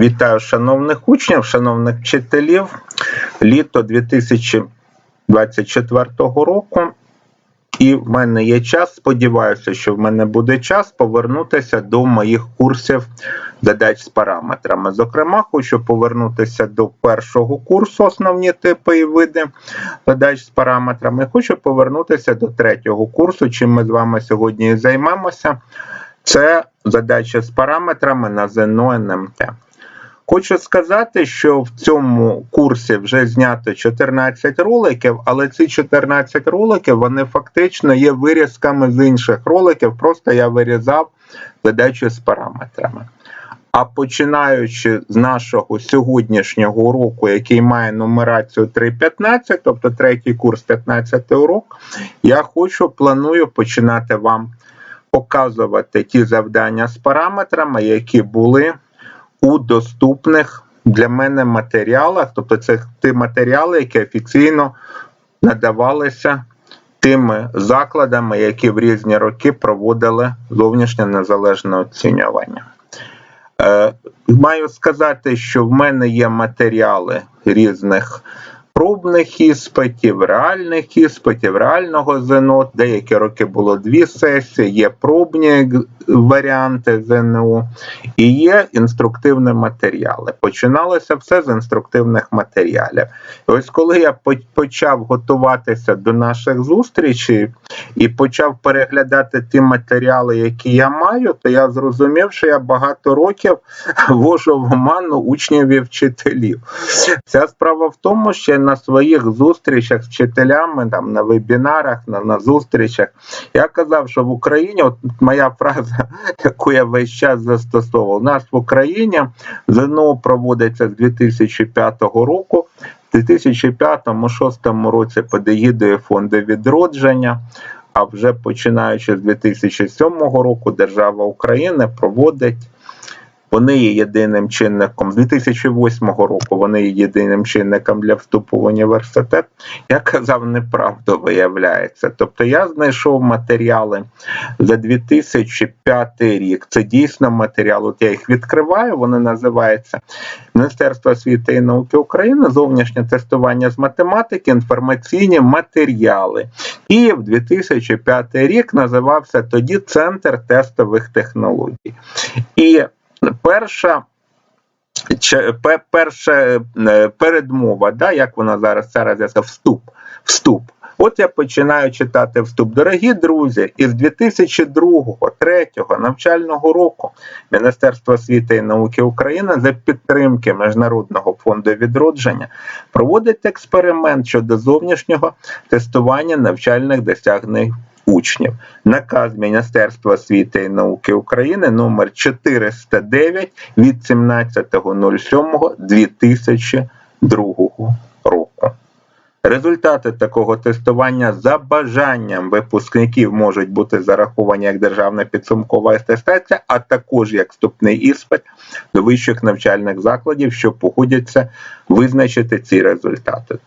Вітаю шановних учнів, шановних вчителів. Літо 2024 року. І в мене є час. Сподіваюся, що в мене буде час повернутися до моїх курсів задач з параметрами. Зокрема, хочу повернутися до першого курсу основні типи і види задач з параметрами. Хочу повернутися до третього курсу, чим ми з вами сьогодні і займемося. Це задача з параметрами на ЗНО НМТ. Хочу сказати, що в цьому курсі вже знято 14 роликів, але ці 14 роликів вони фактично є вирізками з інших роликів. Просто я вирізав задачі з параметрами. А починаючи з нашого сьогоднішнього уроку, який має нумерацію 3.15, тобто третій курс 15 урок, я хочу планую починати вам показувати ті завдання з параметрами, які були у доступних для мене матеріалах, тобто це ті матеріали, які офіційно надавалися тими закладами, які в різні роки проводили зовнішнє незалежне оцінювання. Е, Маю сказати, що в мене є матеріали різних пробних іспитів, реальних іспитів, реального ЗНО. Деякі роки було дві сесії, є пробні варіанти ЗНО і є інструктивні матеріали. Починалося все з інструктивних матеріалів. Ось коли я почав готуватися до наших зустрічей і почав переглядати ті матеріали, які я маю, то я зрозумів, що я багато років вожу в оману учнів і вчителів. Ця справа в тому, що на своїх зустрічах з вчителями, там на вебінарах, на, на зустрічах, я казав, що в Україні, от моя фраза, яку я весь час застосовував, у нас в Україні ЗНО проводиться з 2005 року. У 2005-2006 році під егідою фонду відродження, а вже починаючи з 2007 року, держава України проводить вони є єдиним чинником з 2008 року. Вони є єдиним чинником для вступу в університет. Я казав, неправду виявляється. Тобто я знайшов матеріали за 2005 рік. Це дійсно матеріал. От я їх відкриваю. Вони називаються Міністерство освіти і науки України, зовнішнє тестування з математики, інформаційні матеріали. І в 2005 рік називався тоді Центр тестових технологій. І перша перша е, передмова, да, як вона зараз зараз вступ. вступ. От я починаю читати вступ. Дорогі друзі, із 2002-2003 навчального року Міністерство освіти і науки України за підтримки Міжнародного фонду відродження проводить експеримент щодо зовнішнього тестування навчальних досягнень учнів. Наказ Міністерства освіти і науки України номер 409 від 17.07.2002 року. Результати такого тестування за бажанням випускників можуть бути зараховані як державна підсумкова атестація, а також як вступний іспит до вищих навчальних закладів, що погодяться визначити ці результати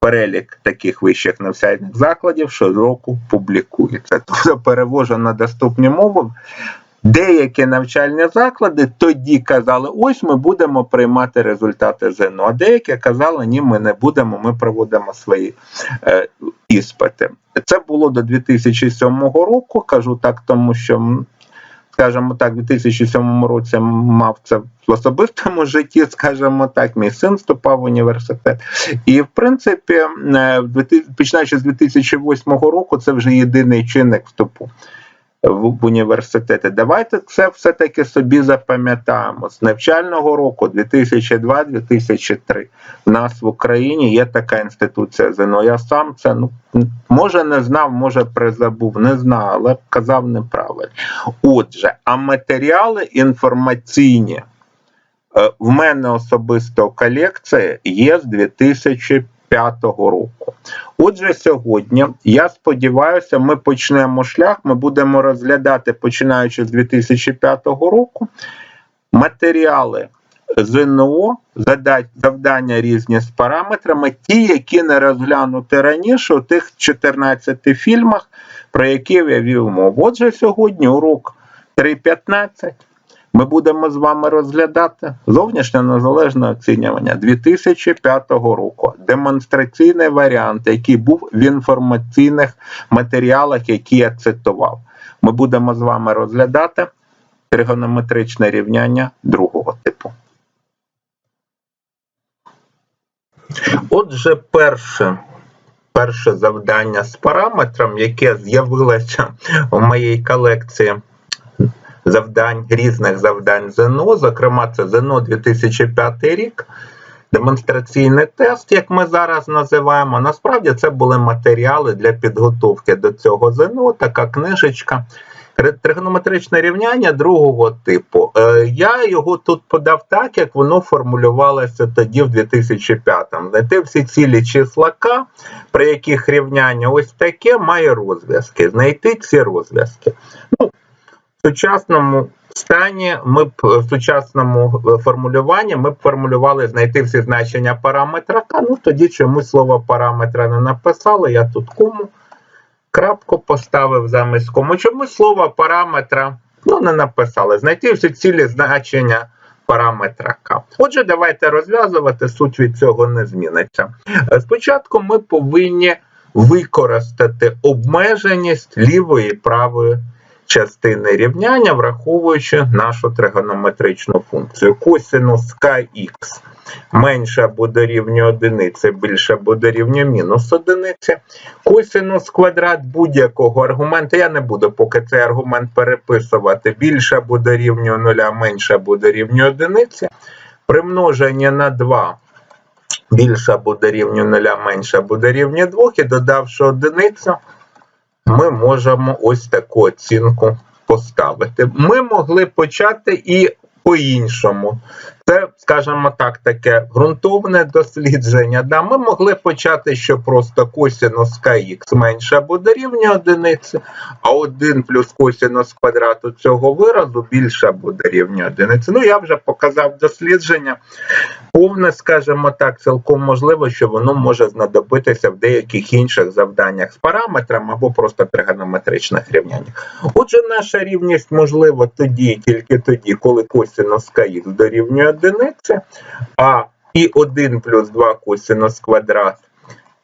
перелік таких вищих навчальних закладів щороку публікується. Тобто перевожено на доступні мови. Деякі навчальні заклади тоді казали, ось ми будемо приймати результати ЗНО, а деякі казали, ні, ми не будемо, ми проводимо свої е, іспити. Це було до 2007 року, кажу так, тому що скажімо так, у 2007 році мав це в особистому житті, скажімо так, мій син вступав в університет. І в принципі, е, починаючи з 2008 року, це вже єдиний чинник вступу в університети. Давайте це все-таки собі запам'ятаємо. З навчального року 2002-2003 в нас в Україні є така інституція ЗНО. Я сам це ну може не знав, може призабув, не знав, але казав неправильно. Отже, а матеріали інформаційні е, в мене особисто колекція є з 2005 2025 року. Отже, сьогодні я сподіваюся, ми почнемо шлях. Ми будемо розглядати, починаючи з 2005 року, матеріали ЗНО, завдання різні з параметрами, ті, які не розглянути раніше у тих 14 фільмах, про які я вів мову. Отже, сьогодні урок 3.15. ми будемо з вами розглядати зовнішнє незалежне оцінювання 2005 року. Демонстраційний варіант, який був в інформаційних матеріалах, які я цитував. Ми будемо з вами розглядати тригонометричне рівняння другого типу. Отже, перше перше завдання з параметром, яке з'явилося в моїй колекції завдань, різних завдань ЗНО, зокрема, це ЗНО 2005 рік. Демонстраційний тест, як ми зараз називаємо, насправді це були матеріали для підготовки до цього ЗНО, така книжечка. Тригонометричне рівняння другого типу. Е, я його тут подав так, як воно формулювалося тоді, в 2005-му. Знайти всі цілі числа К, при яких рівняння ось таке має розв'язки. Знайти ці розв'язки. Ну, В сучасному стані ми б в сучасному формулюванні ми б формулювали знайти всі значення параметра К. Ну тоді чомусь слово параметра не написали. Я тут кому крапку поставив замість кому. Чому слово параметра ну, не написали. Знайти всі цілі значення параметра К. Отже, давайте розв'язувати, суть від цього не зміниться. Спочатку ми повинні використати обмеженість лівої і правої частини рівняння, враховуючи нашу тригонометричну функцію. Косинус kx менше або дорівнює одиниці, більше або дорівнює мінус одиниці. Косинус квадрат будь-якого аргумента. Я не буду поки цей аргумент переписувати. Більше або дорівнює нуля, менше або дорівнює одиниці. Примноження на 2 більше або дорівнює нуля, менше або дорівнює 2, і додавши одиницю, ми можемо ось таку оцінку поставити. Ми могли почати і по-іншому. Це, скажімо так, таке ґрунтовне дослідження. Да, Ми могли почати, що просто косинус kx менше або дорівнює одиниці, а 1 плюс косинус квадрату цього виразу більше або дорівнює одиниці. Ну, я вже показав дослідження. Повне, скажімо так, цілком можливо, що воно може знадобитися в деяких інших завданнях з параметрами або просто тригонометричних рівняннях. Отже, наша рівність можлива тоді, тільки тоді, коли косинус kx дорівнює одиниці, а і 1 плюс 2 косинус квадрат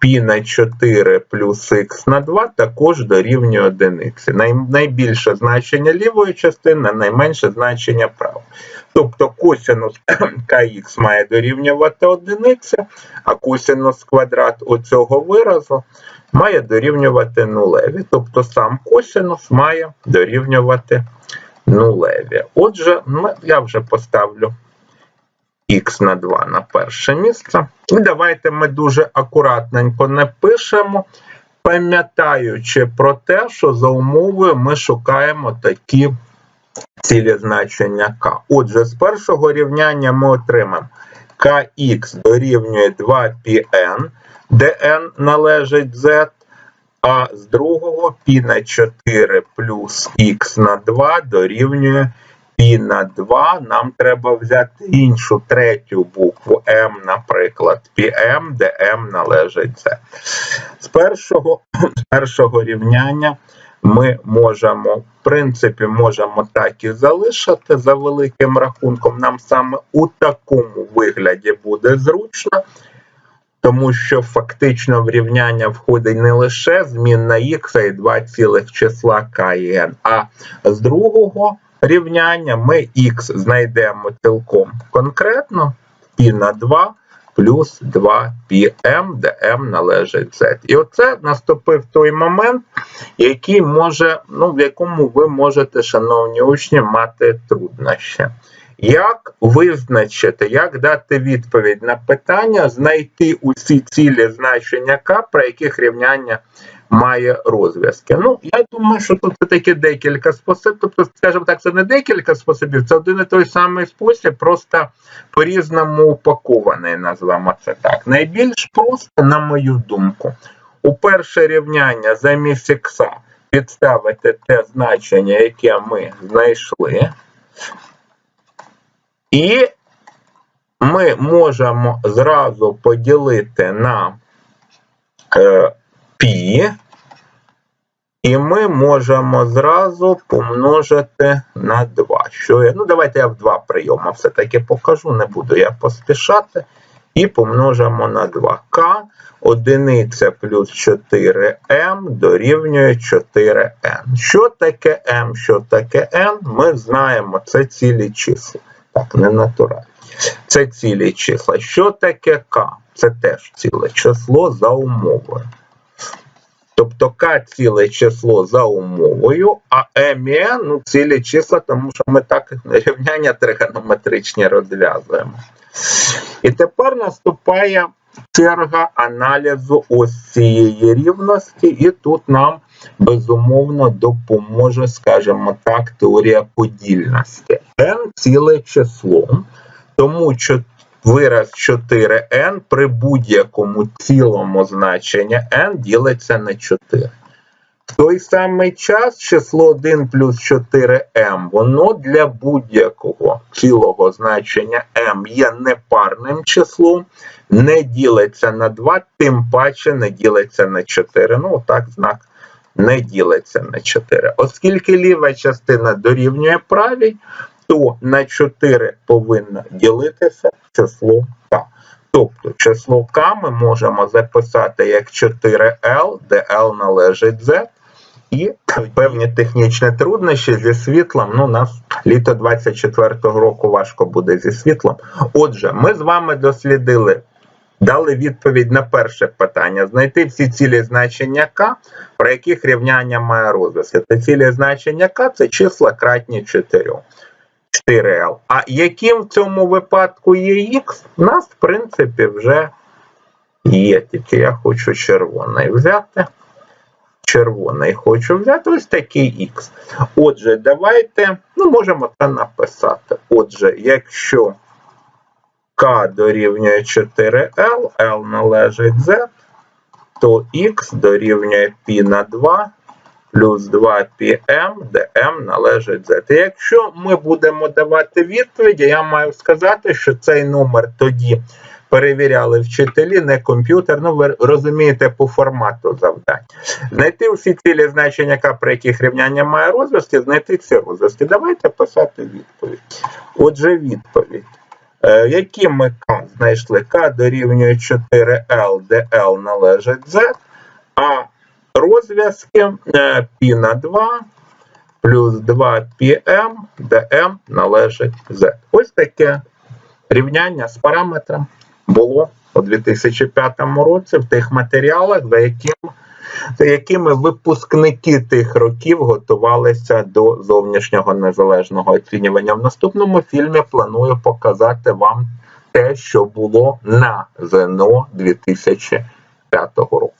π на 4 плюс х на 2 також дорівнює одиниці. Найбільше значення лівої частини, найменше значення правої. Тобто косинус kx має дорівнювати одиниці, а косинус квадрат оцього виразу має дорівнювати нулеві. Тобто сам косинус має дорівнювати нулеві. Отже, я вже поставлю х на 2 на перше місце. І давайте ми дуже акуратненько напишемо, пам'ятаючи про те, що за умовою ми шукаємо такі цілі значення k. Отже, з першого рівняння ми отримаємо kx дорівнює 2πn, де n належить z, а з другого π на 4 плюс х на 2 дорівнює π на 2 нам треба взяти іншу третю букву М, наприклад, πm, де m належить Z. З першого, з першого рівняння ми можемо, в принципі, можемо так і залишити за великим рахунком. Нам саме у такому вигляді буде зручно. Тому що фактично в рівняння входить не лише змінна х і два цілих числа k і n, а з другого рівняння ми х знайдемо цілком конкретно π на 2 плюс 2πm, де m належить z. І оце наступив той момент, який може, ну, в якому ви можете, шановні учні, мати труднощі. Як визначити, як дати відповідь на питання, знайти усі цілі значення К, про яких рівняння має розв'язки. Ну, я думаю, що тут таки декілька способів. Тобто, скажімо так, це не декілька способів, це один і той самий спосіб, просто по-різному упакований, назвемо це так. Найбільш просто, на мою думку, у перше рівняння замість ікса підставити те значення, яке ми знайшли. І ми можемо зразу поділити на е, пі І ми можемо зразу помножити на 2. Що я? Ну, давайте я в два прийоми все-таки покажу, не буду я поспішати. І помножимо на 2. К одиниця плюс 4m дорівнює 4n. Що таке m, що таке n, ми знаємо, це цілі числа. Так, не натуральні. Це цілі числа. Що таке k? Це теж ціле число за умовою. Тобто К ціле число за умовою, а М і N ну, цілі числа, тому що ми так рівняння тригонометричні розв'язуємо. І тепер наступає черга аналізу ось цієї рівності, і тут нам безумовно допоможе, скажімо так, теорія подільності. N ціле число, тому вираз 4n при будь-якому цілому значенні n ділиться на 4. В той самий час число 1 плюс 4m, воно для будь-якого цілого значення m є непарним числом, не ділиться на 2, тим паче не ділиться на 4. Ну, так, знак не ділиться на 4. Оскільки ліва частина дорівнює правій, то на 4 повинно ділитися число k. Тобто число k ми можемо записати як 4L, де L належить Z. І певні технічні труднощі зі світлом. Ну, нас літо 24-го року важко буде зі світлом. Отже, ми з вами дослідили, дали відповідь на перше питання: знайти всі цілі значення К, про яких рівняння має розв'язки. Це цілі значення К це числа кратні 4. 4L. А яким в цьому випадку є Х, у нас, в принципі, вже є. Тільки я хочу червоний взяти. Червоний хочу взяти ось такий Х. Отже, давайте, ну, можемо це написати. Отже, якщо К дорівнює 4L, L належить Z, то Х дорівнює π на 2 плюс 2πm, де m належить z. І якщо ми будемо давати відповіді, я маю сказати, що цей номер тоді перевіряли вчителі, не комп'ютер. Ну, ви розумієте, по формату завдань. Знайти всі цілі значення, К, при яких рівняння має розв'язки, знайти ці розв'язки. Давайте писати відповідь. Отже, відповідь. Е, які ми К знайшли? К дорівнює 4L, де L належить Z, а розв'язки е, π на 2 плюс 2πm, де m належить z. Ось таке рівняння з параметром було у 2005 році в тих матеріалах, за якими за якими випускники тих років готувалися до зовнішнього незалежного оцінювання. В наступному фільмі планую показати вам те, що було на ЗНО 2005 року.